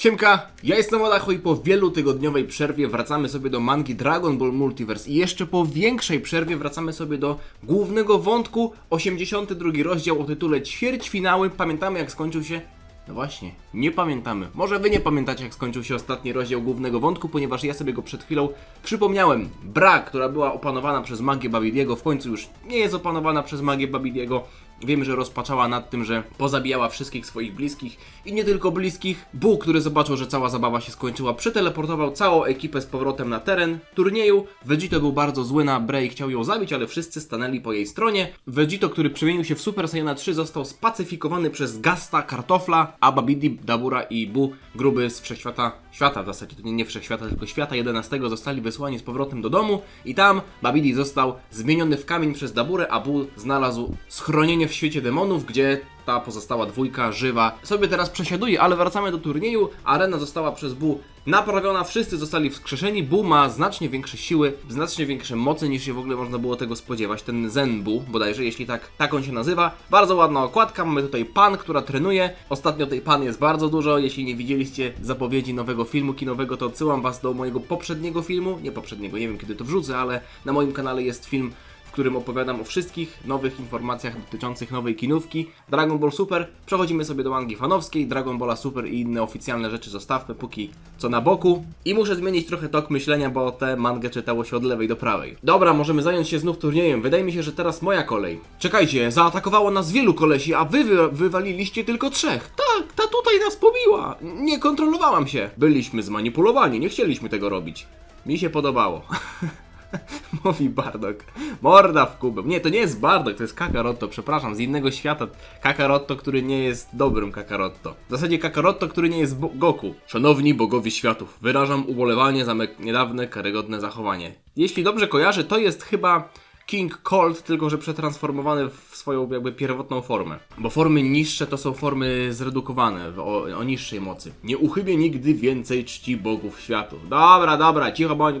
Siemka, ja jestem Wadacho i po wielu tygodniowej przerwie wracamy sobie do mangi Dragon Ball Multiverse i jeszcze po większej przerwie wracamy sobie do głównego wątku 82 rozdział o tytule Ćwierćfinały. Pamiętamy jak skończył się? No właśnie, nie pamiętamy. Może wy nie pamiętacie jak skończył się ostatni rozdział głównego wątku, ponieważ ja sobie go przed chwilą przypomniałem. Bra, która była opanowana przez magię Babidiego, w końcu już nie jest opanowana przez magię Babidiego. Wiem, że rozpaczała nad tym, że pozabijała wszystkich swoich bliskich i nie tylko bliskich. Bu, który zobaczył, że cała zabawa się skończyła, przeteleportował całą ekipę z powrotem na teren turnieju. Vegito był bardzo zły na Bray chciał ją zabić, ale wszyscy stanęli po jej stronie. Vegito, który przemienił się w Super Saiyana 3, został spacyfikowany przez Gasta, Kartofla, a Babidi, Dabura i Bu, gruby z wszechświata, świata w zasadzie, to nie, nie wszechświata, tylko świata 11, zostali wysłani z powrotem do domu i tam Babidi został zmieniony w kamień przez Daburę, a Bu znalazł schronienie w świecie demonów, gdzie ta pozostała dwójka żywa sobie teraz przesiaduje, ale wracamy do turnieju. Arena została przez Bu naprawiona, wszyscy zostali wskrzeszeni. Bu ma znacznie większe siły, znacznie większe moce niż się w ogóle można było tego spodziewać. Ten Zen Bu, bodajże, jeśli tak, tak on się nazywa. Bardzo ładna okładka, mamy tutaj pan, która trenuje. Ostatnio tej pan jest bardzo dużo. Jeśli nie widzieliście zapowiedzi nowego filmu kinowego, to odsyłam was do mojego poprzedniego filmu. Nie poprzedniego, nie wiem kiedy to wrzucę, ale na moim kanale jest film w którym opowiadam o wszystkich nowych informacjach dotyczących nowej kinówki. Dragon Ball Super. Przechodzimy sobie do mangi fanowskiej. Dragon Balla Super i inne oficjalne rzeczy zostawmy póki co na boku. I muszę zmienić trochę tok myślenia, bo tę mangę czytało się od lewej do prawej. Dobra, możemy zająć się znów turniejem. Wydaje mi się, że teraz moja kolej. Czekajcie, zaatakowało nas wielu kolesi, a wy, wy wywaliliście tylko trzech. Tak, ta tutaj nas pobiła. Nie kontrolowałam się. Byliśmy zmanipulowani, nie chcieliśmy tego robić. Mi się podobało. Mówi Bardok. Morda w kubę. Nie, to nie jest Bardok, to jest Kakarotto, przepraszam, z innego świata. Kakarotto, który nie jest dobrym Kakarotto. W zasadzie Kakarotto, który nie jest Goku. Szanowni bogowie światów, wyrażam ubolewanie za niedawne karygodne zachowanie. Jeśli dobrze kojarzę, to jest chyba King Cold, tylko że przetransformowany w swoją jakby pierwotną formę. Bo formy niższe to są formy zredukowane o, o niższej mocy. Nie uchybię nigdy więcej czci bogów światów. Dobra, dobra, cicho bądź.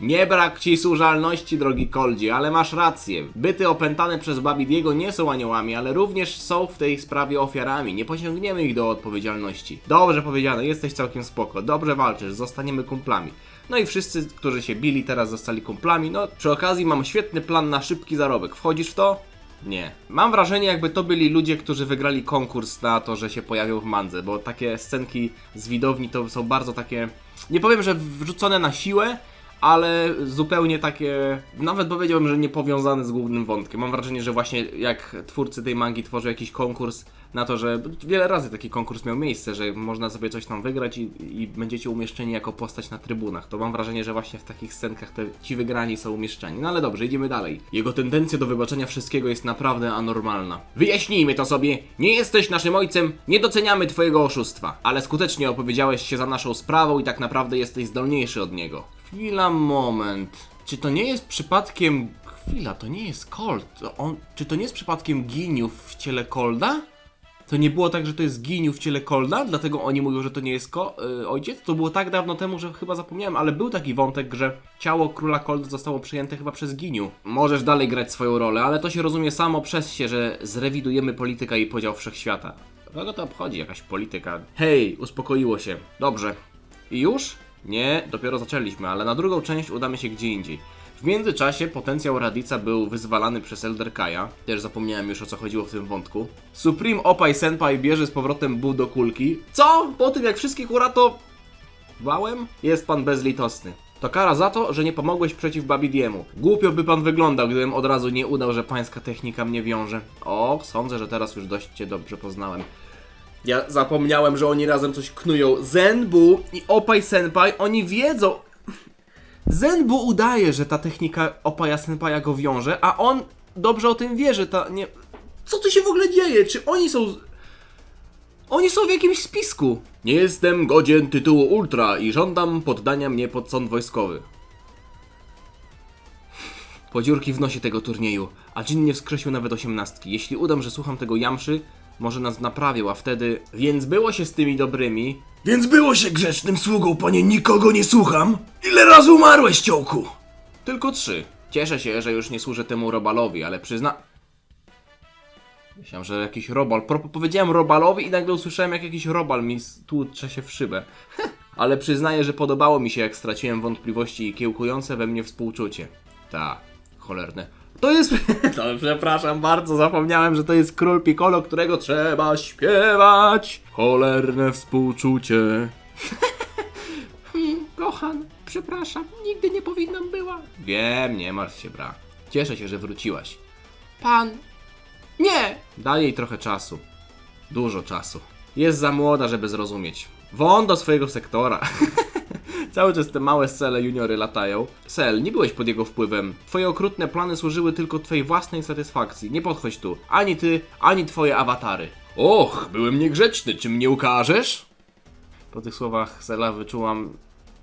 Nie brak ci służalności, drogi Koldzie, ale masz rację. Byty opętane przez Babidiego nie są aniołami, ale również są w tej sprawie ofiarami. Nie pociągniemy ich do odpowiedzialności. Dobrze powiedziane, jesteś całkiem spoko. Dobrze walczysz, zostaniemy kumplami. No i wszyscy, którzy się bili, teraz zostali kumplami. No, przy okazji mam świetny plan na szybki zarobek. Wchodzisz w to? Nie. Mam wrażenie, jakby to byli ludzie, którzy wygrali konkurs na to, że się pojawią w mandze, bo takie scenki z widowni to są bardzo takie. Nie powiem, że wrzucone na siłę, ale zupełnie takie, nawet powiedziałbym, że nie powiązane z głównym wątkiem. Mam wrażenie, że właśnie jak twórcy tej mangi tworzą jakiś konkurs na to, że wiele razy taki konkurs miał miejsce, że można sobie coś tam wygrać i, i będziecie umieszczeni jako postać na trybunach. To mam wrażenie, że właśnie w takich scenkach te, ci wygrani są umieszczeni. No ale dobrze, idziemy dalej. Jego tendencja do wybaczenia wszystkiego jest naprawdę anormalna. Wyjaśnijmy to sobie. Nie jesteś naszym ojcem, nie doceniamy twojego oszustwa, ale skutecznie opowiedziałeś się za naszą sprawą i tak naprawdę jesteś zdolniejszy od niego. Chwila, moment. Czy to nie jest przypadkiem... Chwila, to nie jest Cold. On... Czy to nie jest przypadkiem Giniów w ciele Colda? To nie było tak, że to jest Giniu w ciele Colda, dlatego oni mówią, że to nie jest ko- y, ojciec? To było tak dawno temu, że chyba zapomniałem, ale był taki wątek, że ciało króla Colda zostało przyjęte chyba przez Giniu. Możesz dalej grać swoją rolę, ale to się rozumie samo przez się, że zrewidujemy politykę i podział wszechświata. Kogo to obchodzi jakaś polityka? Hej, uspokoiło się. Dobrze. I już? Nie, dopiero zaczęliśmy, ale na drugą część udamy się gdzie indziej. W międzyczasie potencjał Radica był wyzwalany przez Elder Kaja. Też zapomniałem już o co chodziło w tym wątku. Supreme Opaj Senpai bierze z powrotem Bu do kulki. Co? Po tym jak wszystkich uratowałem? Jest pan bezlitosny. To kara za to, że nie pomogłeś przeciw Babidiemu. Głupio by pan wyglądał, gdybym od razu nie udał, że pańska technika mnie wiąże. O, sądzę, że teraz już dość cię dobrze poznałem. Ja zapomniałem, że oni razem coś knują. Zenbu i Opaj Senpai, oni wiedzą. Zenbu udaje, że ta technika Opaja Senpaia go wiąże, a on dobrze o tym wie, że ta nie... Co tu się w ogóle dzieje? Czy oni są... Oni są w jakimś spisku. Nie jestem godzien tytułu Ultra i żądam poddania mnie pod sąd wojskowy. Podziurki w nosie tego turnieju, a Jin nie wskrzesił nawet osiemnastki. Jeśli udam, że słucham tego jamszy, może nas naprawił, a wtedy... Więc było się z tymi dobrymi. Więc było się grzecznym sługą, panie nikogo nie słucham. Ile razy umarłeś, ciołku? Tylko trzy. Cieszę się, że już nie służę temu robalowi, ale przyzna... Myślałem, że jakiś robal. Pro, powiedziałem robalowi i nagle usłyszałem, jak jakiś robal mi tłucze się w szybę. Ale przyznaję, że podobało mi się, jak straciłem wątpliwości i kiełkujące we mnie współczucie. Ta, cholerne. To jest. To przepraszam bardzo, zapomniałem, że to jest król Piccolo, którego trzeba śpiewać. Cholerne współczucie. Kocham, przepraszam, nigdy nie powinnam była. Wiem, nie martw się, bra. Cieszę się, że wróciłaś. Pan. Nie! Daj jej trochę czasu. Dużo czasu. Jest za młoda, żeby zrozumieć. Won do swojego sektora. Cały czas te małe cele juniory latają. Sel, nie byłeś pod jego wpływem. Twoje okrutne plany służyły tylko twojej własnej satysfakcji. Nie podchodź tu. Ani ty, ani twoje awatary. Och, byłem niegrzeczny. Czy mnie ukażesz? Po tych słowach Sela wyczułam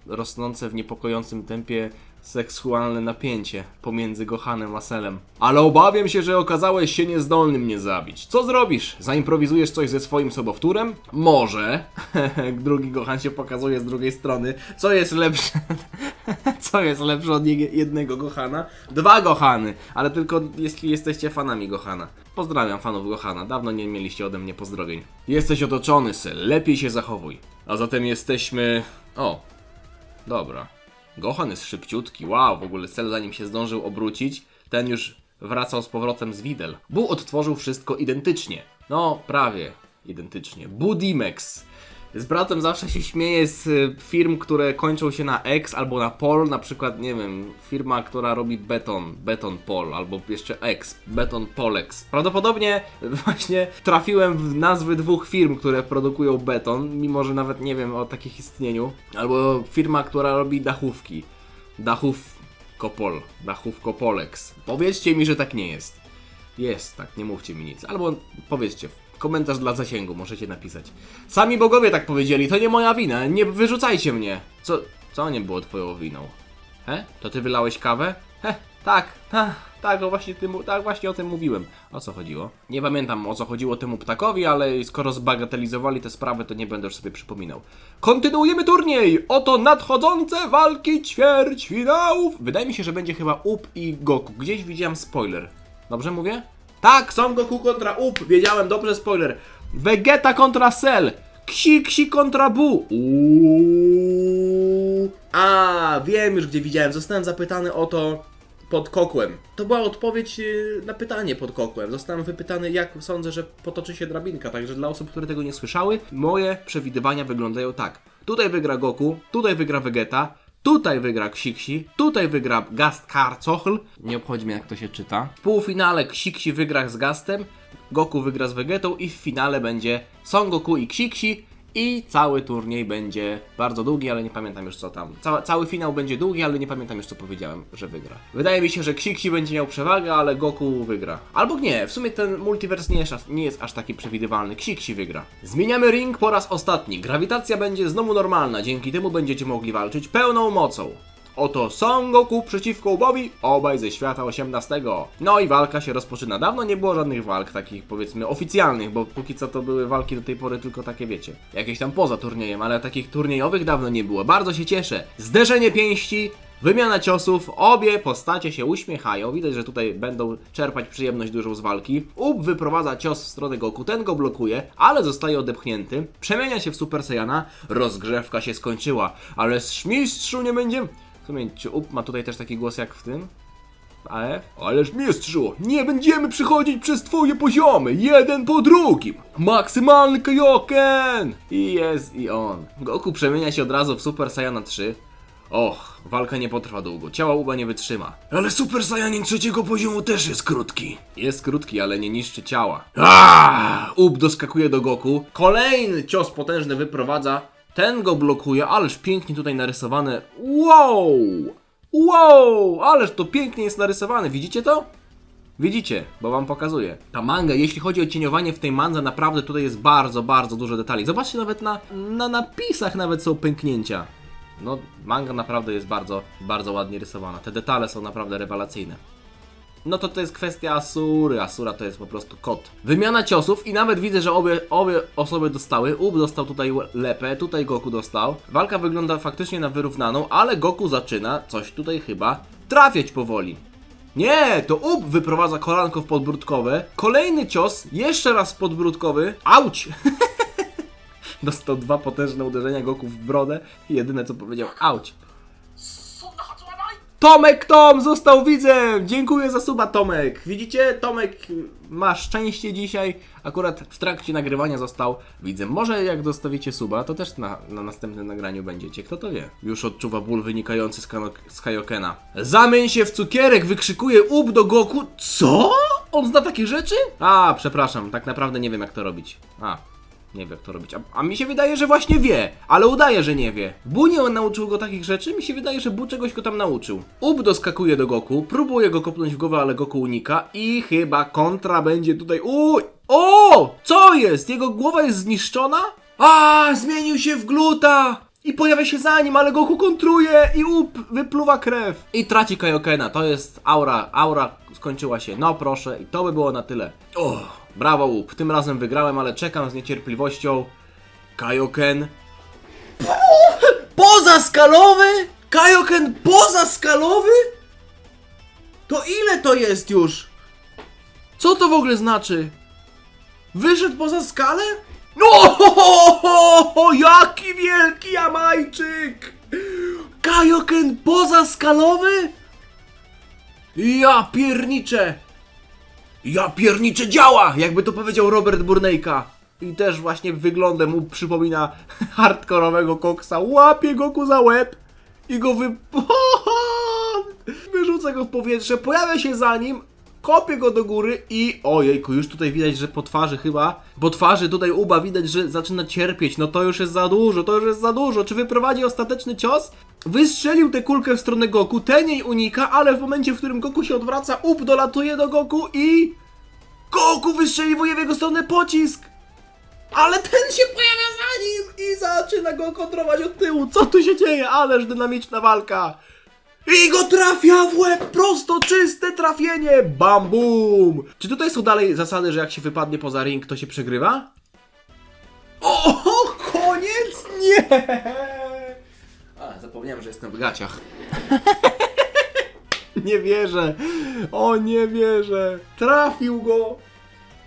rosnące w niepokojącym tempie seksualne napięcie pomiędzy Gohanem a Selem. Ale obawiam się, że okazałeś się niezdolny mnie zabić. Co zrobisz? Zaimprowizujesz coś ze swoim sobowtórem? Może. Drugi Gohan się pokazuje z drugiej strony. Co jest lepsze? Co jest lepsze od jednego Gohana? Dwa Gohany, ale tylko jeśli jesteście fanami Gohana. Pozdrawiam fanów Gohana, dawno nie mieliście ode mnie pozdrowień. Jesteś otoczony, Sel, lepiej się zachowuj. A zatem jesteśmy... O, dobra. Gohan jest szybciutki, wow, w ogóle cel zanim się zdążył obrócić, ten już wracał z powrotem z Widel. Bu odtworzył wszystko identycznie. No, prawie identycznie. Budimex. Z bratem zawsze się śmieje z y, firm, które kończą się na X albo na Pol, na przykład, nie wiem, firma, która robi beton, beton Pol, albo jeszcze X, beton Polex. Prawdopodobnie właśnie trafiłem w nazwy dwóch firm, które produkują beton, mimo że nawet nie wiem o takich istnieniu. Albo firma, która robi dachówki. Dachów Kopol, dachów Kopolex. Powiedzcie mi, że tak nie jest. Jest, tak, nie mówcie mi nic. Albo powiedzcie, komentarz dla zasięgu możecie napisać. Sami bogowie tak powiedzieli, to nie moja wina, nie wyrzucajcie mnie. Co, co nie było twoją winą? He? To ty wylałeś kawę? He, tak, tak, tak, o właśnie tym, tak właśnie o tym mówiłem. O co chodziło? Nie pamiętam o co chodziło temu ptakowi, ale skoro zbagatelizowali tę sprawę, to nie będę już sobie przypominał. Kontynuujemy turniej! Oto nadchodzące walki ćwierćfinałów! Wydaje mi się, że będzie chyba Up i Goku. Gdzieś widziałem spoiler. Dobrze mówię? Tak, Son Goku kontra Up. Wiedziałem, dobrze spoiler. Vegeta kontra Cell. Ksi Ksi kontra Bu. Uuuu. A, wiem już gdzie widziałem. Zostałem zapytany o to pod kokłem. To była odpowiedź yy, na pytanie pod kokłem. Zostałem wypytany, jak sądzę, że potoczy się drabinka. Także dla osób, które tego nie słyszały, moje przewidywania wyglądają tak. Tutaj wygra Goku, tutaj wygra Vegeta, Tutaj wygra Ksiksi, tutaj wygra Gast Karcochl. Nie obchodzi mnie jak to się czyta. W półfinale Ksiksi wygra z Gastem, Goku wygra z Vegetą i w finale będzie Son Goku i Ksiksi. I cały turniej będzie bardzo długi, ale nie pamiętam już co tam. Ca cały finał będzie długi, ale nie pamiętam już co powiedziałem, że wygra. Wydaje mi się, że Ksiksi będzie miał przewagę, ale Goku wygra. Albo nie, w sumie ten multiverse nie jest, nie jest aż taki przewidywalny. Ksiksi wygra. Zmieniamy ring po raz ostatni. Grawitacja będzie znowu normalna, dzięki temu będziecie mogli walczyć pełną mocą. Oto Son Goku przeciwko Ubowi, obaj ze świata 18. No i walka się rozpoczyna. Dawno nie było żadnych walk takich powiedzmy oficjalnych, bo póki co to były walki do tej pory tylko takie wiecie. Jakieś tam poza turniejem, ale takich turniejowych dawno nie było. Bardzo się cieszę. Zderzenie pięści, wymiana ciosów, obie postacie się uśmiechają. Widać, że tutaj będą czerpać przyjemność dużą z walki. Ub wyprowadza cios w stronę Goku, ten go blokuje, ale zostaje odepchnięty. Przemienia się w Super Saiyana, rozgrzewka się skończyła, ale mistrzu nie będzie... W sumie, czy Up ma tutaj też taki głos jak w tym? AF? Ależ mistrzu, nie będziemy przychodzić przez twoje poziomy, jeden po drugim. Maksymalny Kaioken! I jest i on. Goku przemienia się od razu w Super Saiyana 3. Och, walka nie potrwa długo, ciała Uba nie wytrzyma. Ale Super Saiyanin trzeciego poziomu też jest krótki. Jest krótki, ale nie niszczy ciała. Aaaa! Up doskakuje do Goku. Kolejny cios potężny wyprowadza. Ten go blokuje, ależ pięknie tutaj narysowane. Wow! Wow! Ależ to pięknie jest narysowane, widzicie to? Widzicie, bo wam pokazuję. Ta manga, jeśli chodzi o cieniowanie w tej mandze, naprawdę tutaj jest bardzo, bardzo dużo detali. Zobaczcie, nawet na, na napisach nawet są pęknięcia. No, manga naprawdę jest bardzo, bardzo ładnie rysowana. Te detale są naprawdę rewelacyjne. No to to jest kwestia Asury. Asura to jest po prostu kot. Wymiana ciosów i nawet widzę, że obie, obie osoby dostały. Ub dostał tutaj lepę, tutaj Goku dostał. Walka wygląda faktycznie na wyrównaną, ale Goku zaczyna coś tutaj chyba trafiać powoli. Nie, to up wyprowadza kolanko w podbródkowe. Kolejny cios, jeszcze raz w podbródkowy. Auć! Dostał dwa potężne uderzenia Goku w brodę jedyne co powiedział, auć. Tomek Tom został widzem! Dziękuję za suba Tomek. Widzicie, Tomek ma szczęście dzisiaj. Akurat w trakcie nagrywania został widzem. Może jak dostawicie suba, to też na, na następnym nagraniu będziecie. Kto to wie? Już odczuwa ból wynikający z, kano- z Kaiokena. Zamień się w cukierek! Wykrzykuje up do Goku. Co? On zna takie rzeczy? A, przepraszam, tak naprawdę nie wiem jak to robić. A, nie wie jak to robić. A, a mi się wydaje, że właśnie wie, ale udaje, że nie wie. Bu nie nauczył go takich rzeczy, mi się wydaje, że Bu czegoś go tam nauczył. Up doskakuje do Goku, próbuje go kopnąć w głowę, ale Goku unika i chyba kontra będzie tutaj. Uj! O! Co jest? Jego głowa jest zniszczona? A, zmienił się w gluta! I pojawia się za nim, ale Goku kontruje i up wypluwa krew. I traci Kaiokena. To jest aura. Aura skończyła się. No proszę, i to by było na tyle. O, brawo up. Tym razem wygrałem, ale czekam z niecierpliwością. Kaioken. Pozaskalowy? Kaioken pozaskalowy? To ile to jest już? Co to w ogóle znaczy? Wyszedł poza skalę? O, jaki wielki Jamajczyk! Kaioken pozaskalowy? Ja pierniczę! Ja pierniczę działa! Jakby to powiedział Robert Burnejka. I też właśnie wyglądem mu przypomina hardkorowego koksa. Łapie Goku za łeb i go wy... Wyrzuca go w powietrze, pojawia się za nim, kopie go do góry i... Ojejku, już tutaj widać, że po twarzy chyba... Po twarzy tutaj Uba widać, że zaczyna cierpieć. No to już jest za dużo, to już jest za dużo. Czy wyprowadzi ostateczny cios? Wystrzelił tę kulkę w stronę Goku, ten jej unika, ale w momencie, w którym Goku się odwraca, Up dolatuje do Goku i... Goku wystrzeliwuje w jego stronę pocisk! Ale ten się pojawia za nim i zaczyna go kontrolować od tyłu. Co tu się dzieje? Ależ dynamiczna walka. I go trafia w łeb, prosto, czyste trafienie, bam bum. Czy tutaj są dalej zasady, że jak się wypadnie poza ring, to się przegrywa? O, koniec? Nie! Zapomniałem, że jestem w gaciach. nie wierzę. O, nie wierzę. Trafił go.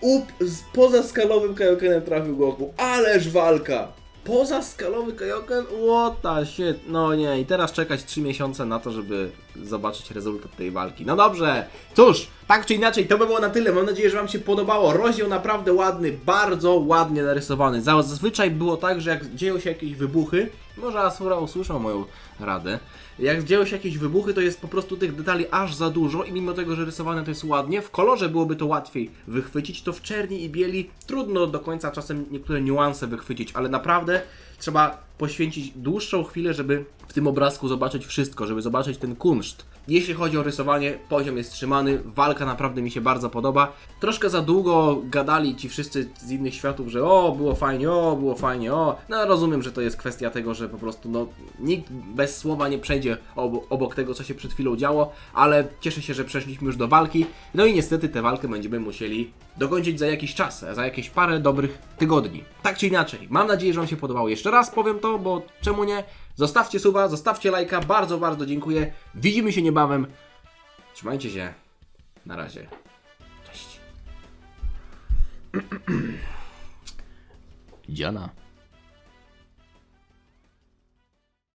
Up z pozaskalowym Kaiokenem trafił Goku. Ależ walka! Pozaskalowy Kaioken? What the shit. No nie, i teraz czekać 3 miesiące na to, żeby zobaczyć rezultat tej walki. No dobrze, cóż, tak czy inaczej, to by było na tyle. Mam nadzieję, że Wam się podobało. Rozdział naprawdę ładny, bardzo ładnie narysowany. Zazwyczaj było tak, że jak dzieją się jakieś wybuchy, może Asura usłyszał moją radę. Jak dzieją się jakieś wybuchy, to jest po prostu tych detali aż za dużo i mimo tego, że rysowane to jest ładnie, w kolorze byłoby to łatwiej wychwycić, to w czerni i bieli trudno do końca czasem niektóre niuanse wychwycić, ale naprawdę trzeba poświęcić dłuższą chwilę, żeby w tym obrazku zobaczyć wszystko, żeby zobaczyć ten kunszt. Jeśli chodzi o rysowanie, poziom jest trzymany, walka naprawdę mi się bardzo podoba. Troszkę za długo gadali ci wszyscy z innych światów, że o, było fajnie, o, było fajnie, o. No rozumiem, że to jest kwestia tego, że po prostu no, nikt bez słowa nie przejdzie obok, tego, co się przed chwilą działo, ale cieszę się, że przeszliśmy już do walki. No i niestety tę walkę będziemy musieli dokończyć za jakiś czas, za jakieś parę dobrych tygodni. Tak czy inaczej, mam nadzieję, że Wam się podobało. Jeszcze raz powiem to, bo czemu nie? Zostawcie suba, zostawcie lajka, bardzo, bardzo dziękuję. Widzimy się niebawem. Trzymajcie się. Na razie. Cześć. Dziana.